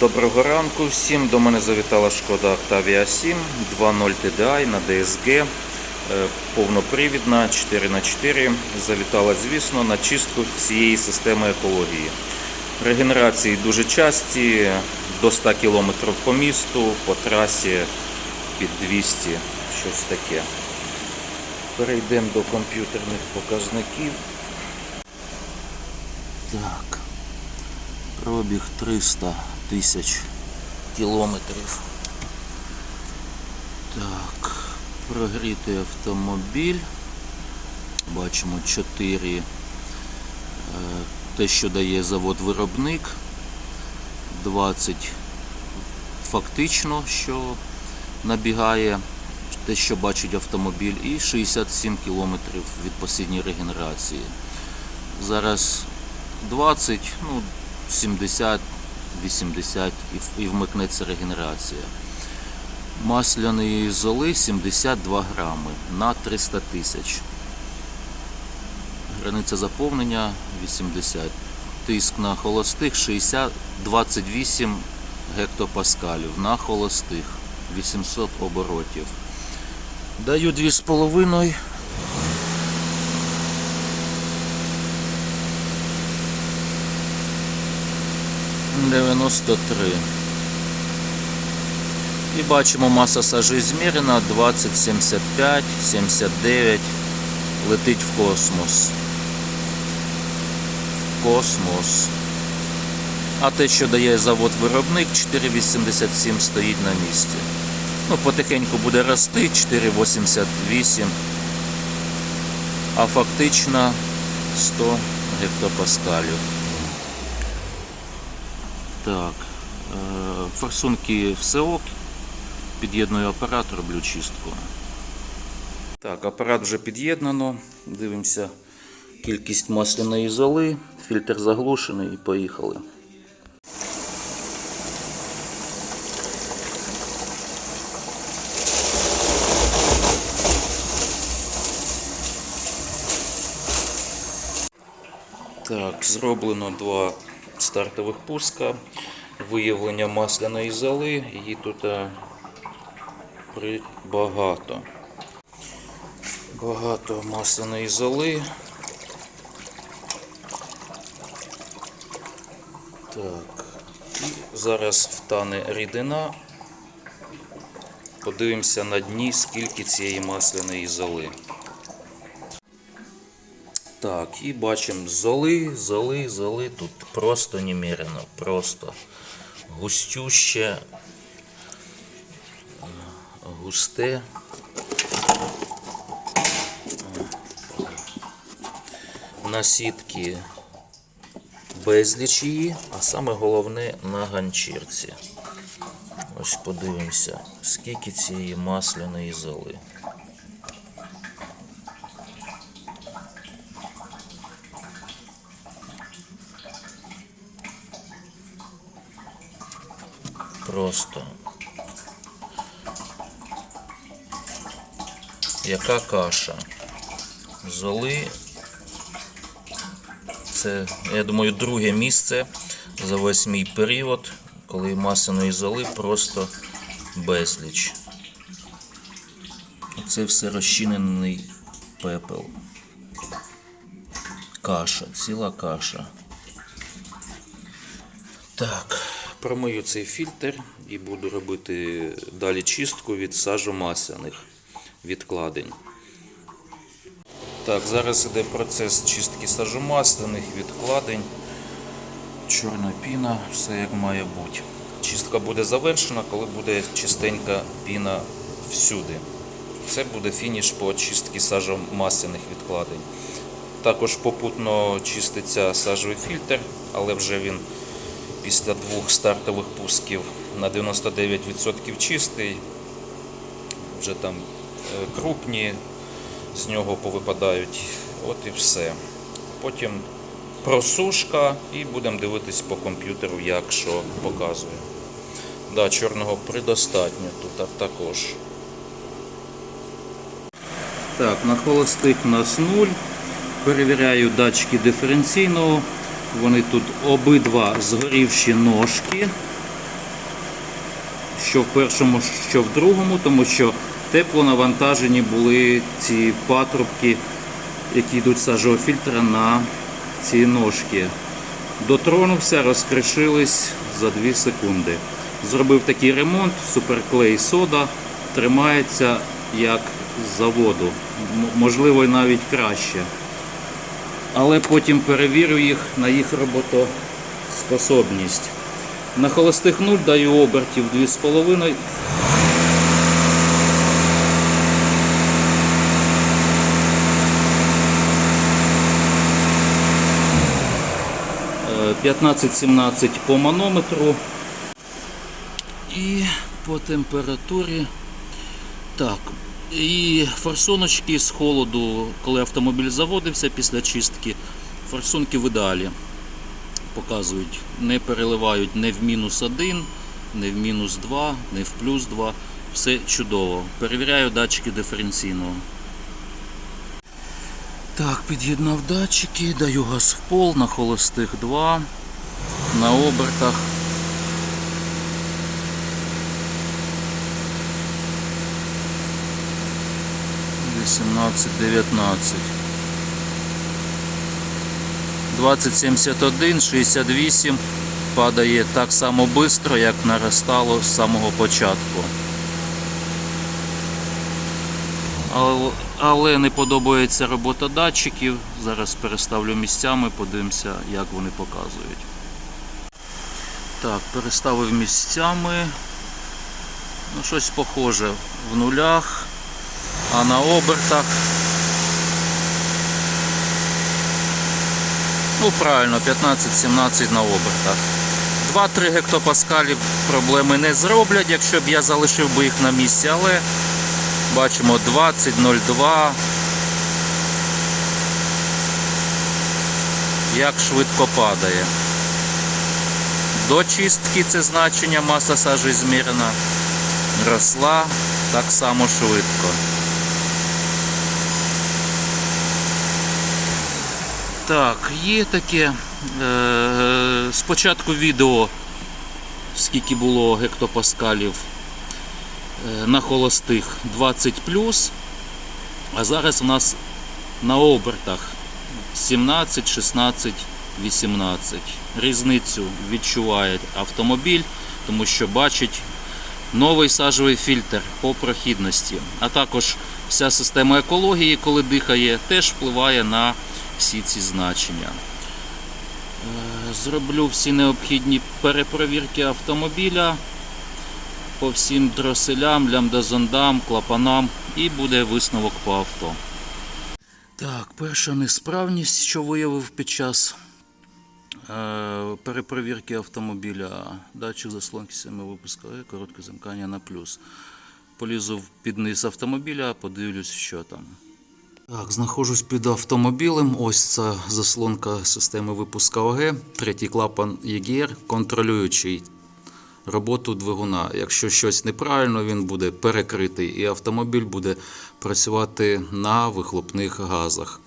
Доброго ранку всім. До мене завітала шкода Octavia 7 2.0 TDI на DSG. е, Повнопривідна 4х4. Завітала, звісно, на чистку цієї системи екології. Регенерації дуже часті, до 100 км по місту, по трасі під 200, щось таке. Перейдемо до комп'ютерних показників. Так. Пробіг 300 тисяч кілометрів. Так, прогрітий автомобіль. Бачимо 4. е, Те, що дає завод-виробник. 20 фактично, що набігає, те, що бачить автомобіль, і 67 кілометрів від посідньої регенерації. Зараз 20, ну, 70, 80 і і вмикнеться регенерація. Масляної золи 72 грами на 300 тисяч. Границя заповнення 80. Тиск на холостих 60, 28 гектопаскалів на холостих 800 оборотів. Даю 2,5. Дев'яносто три. І бачимо, маса сажі змірена 20, 75, 79. Летить в космос. В космос. А те, що дає завод-виробник, 4,87 стоїть на місці. Ну, потихеньку буде рости, 4,88. А фактично 100 гектопаскалів. Так. е, Форсунки все ок. Під'єдную апарат, роблю чистку. Так, апарат вже під'єднано. Дивимося кількість масляної золи. Фільтр заглушений і поїхали. Так, зроблено два стартових пуска. Виявлення масляної золи. Її тут е, багато. Багато масляної золи. Так. І зараз втане рідина. Подивимося на дні, скільки цієї масляної золи. Так, і бачимо золи, золи, золи. Тут просто немерено, просто густюще, густе. На сітки безліч її, а саме головне на ганчірці. Ось подивимося, скільки цієї масляної золи. Просто. Яка каша? Золи. Це, я думаю, друге місце за весь період, коли масляної золи просто безліч. Це все розчинений пепел. Каша, ціла каша. Так, промию цей фільтр і буду робити далі чистку від сажомасляних відкладень. Так, зараз іде процес чистки сажомасляних відкладень. Чорна піна, все як має бути. Чистка буде завершена, коли буде чистенька піна всюди. Це буде фініш по чистці сажомасляних відкладень. Також попутно чиститься сажовий фільтр, але вже він після двох стартових пусків на 99% чистий. Вже там е, крупні з нього повипадають. От і все. Потім просушка і будемо дивитись по комп'ютеру, як що показує. Да, чорного предостатньо тут також. Так, на холостих у нас 0. Перевіряю датчики диференційного Вони тут обидва згорівші ножки. Що в першому, що в другому, тому що тепло навантажені були ці патрубки, які йдуть з сажового фільтра на ці ножки. Дотронувся, розкришились за 2 секунди. Зробив такий ремонт, суперклей сода, тримається як з заводу. Можливо, навіть краще. Але потім перевірю їх на їх роботоспособність. На холостих нуль даю обертів 2,5. Е, 15-17 по манометру. І по температурі. Так. І форсуночки з холоду, коли автомобіль заводився після чистки, форсунки в ідеалі показують. Не переливають не в мінус 1, не в мінус 2, не в плюс 2. Все чудово. Перевіряю датчики диференційного. Так, під'єднав датчики, даю газ в пол на холостих 2, на обертах. Вісімнадцять, дев'ятнадцять. 2071, 68 падає так само швидко, як наростало з самого початку. Але не подобається робота датчиків. Зараз переставлю місцями, подивимося, як вони показують. Так, переставив місцями. Ну, щось похоже в нулях, а на обертах. Ну, правильно, 15-17 на обертах. 2-3 гектопаскалі проблеми не зроблять, якщо б я залишив би їх на місці, але бачимо 20-02. Як швидко падає. До чистки це значення маса сажі змірена. Росла так само швидко. Так, є таке. Е, спочатку відео, скільки було гектопаскалів е, на холостих 20 а зараз у нас на обертах 17, 16, 18. Різницю відчуває автомобіль, тому що бачить новий сажовий фільтр по прохідності. А також вся система екології, коли дихає, теж впливає на всі ці значення. Е, Зроблю всі необхідні перепровірки автомобіля по всім дроселям, лямдазондам, клапанам і буде висновок по авто. Так, перша несправність, що виявив під час е, перепровірки автомобіля. Датчик заслонки саме випуска Е, коротке замкання на плюс. Полізу під низ автомобіля, подивлюсь, що там. Так, знаходжусь під автомобілем. Ось ця заслонка системи випуска ОГ, третій клапан ЄГР, контролюючий роботу двигуна. Якщо щось неправильно, він буде перекритий і автомобіль буде працювати на вихлопних газах.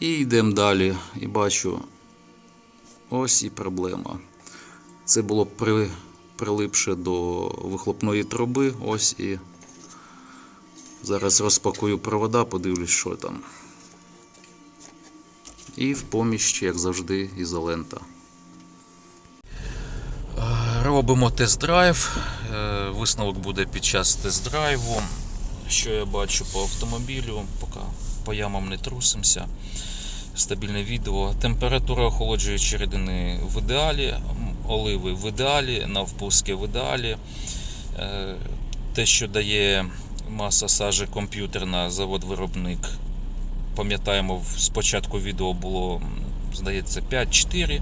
І йдемо далі. І бачу, ось і проблема. Це було при, прилипше до вихлопної труби. Ось і Зараз розпакую провода, подивлюсь, що там. І в поміщ, як завжди, ізолента. Робимо тест-драйв. Е, Висновок буде під час тест-драйву. Що я бачу по автомобілю, поки по ямам не трусимося. Стабільне відео. Температура охолоджуючої рідини в ідеалі, оливи в ідеалі, навпуски в ідеалі. Е, Те, що дає маса сажі комп'ютерна, завод-виробник. Пам'ятаємо, спочатку відео було, здається, 5-4,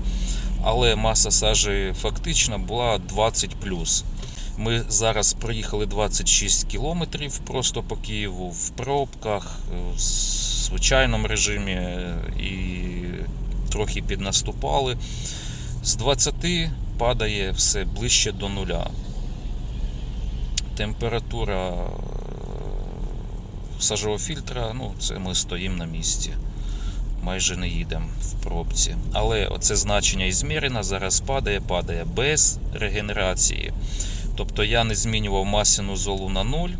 але маса сажі фактична була 20 Ми зараз проїхали 26 кілометрів просто по Києву в пробках, е, в звичайному режимі е, і трохи піднаступали. З 20 падає все ближче до нуля. Температура сажового фільтра, ну, це ми стоїмо на місці. майже не їдемо в пробці. Але оце значення ізмірено зараз падає, падає без регенерації. Тобто я не змінював масляну золу на нуль,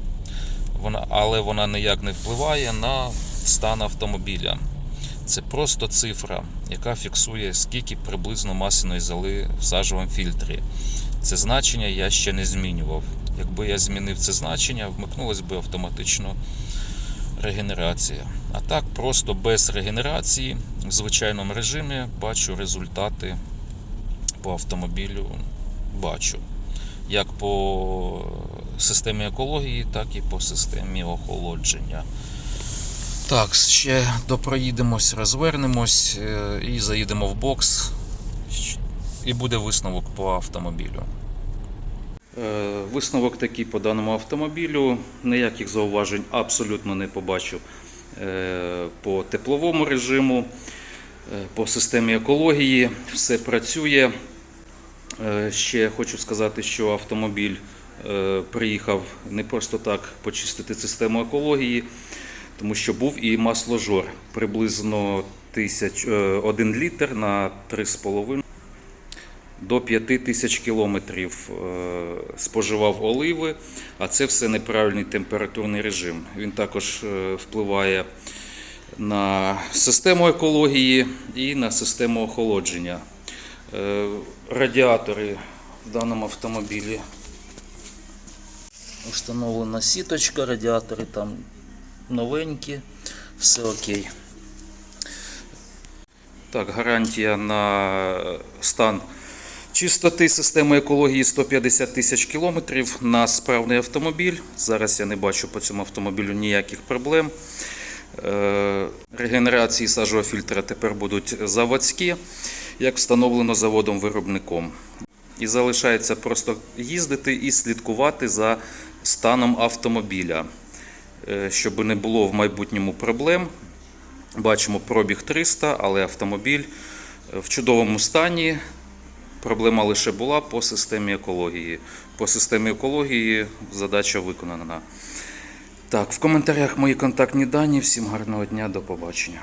вона, але вона ніяк не впливає на стан автомобіля. Це просто цифра, яка фіксує, скільки приблизно масляної золи в сажовому фільтрі. Це значення я ще не змінював. Якби я змінив це значення, вмикнулась би автоматично регенерація. А так, просто без регенерації в звичайному режимі бачу результати по автомобілю. Бачу. Як по системі екології, так і по системі охолодження. Так, ще допроїдемось, розвернемось е, і заїдемо в бокс. І буде висновок по автомобілю. Е, Висновок такий по даному автомобілю. Ніяких зауважень абсолютно не побачив е, по тепловому режиму, е, по системі екології. Все працює. Ще хочу сказати, що автомобіль приїхав не просто так почистити систему екології, тому що був і масложор приблизно 1 літр на 3,5 до 5 тисяч кілометрів е, споживав оливи, а це все неправильний температурний режим. Він також е, впливає на систему екології і на систему охолодження. Е, Радіатори в даному автомобілі встановлена сіточка, радіатори там новенькі, все окей. Так, гарантія на стан чистоти системи екології 150 тисяч кілометрів на справний автомобіль. Зараз я не бачу по цьому автомобілю ніяких проблем. Е, Регенерації сажового фільтра тепер будуть заводські, як встановлено заводом-виробником. І залишається просто їздити і слідкувати за станом автомобіля, е, щоб не було в майбутньому проблем. Бачимо пробіг 300, але автомобіль е, в чудовому стані. Проблема лише була по системі екології. По системі екології задача виконана. Так, в коментарях мої контактні дані. Всім гарного дня, до побачення.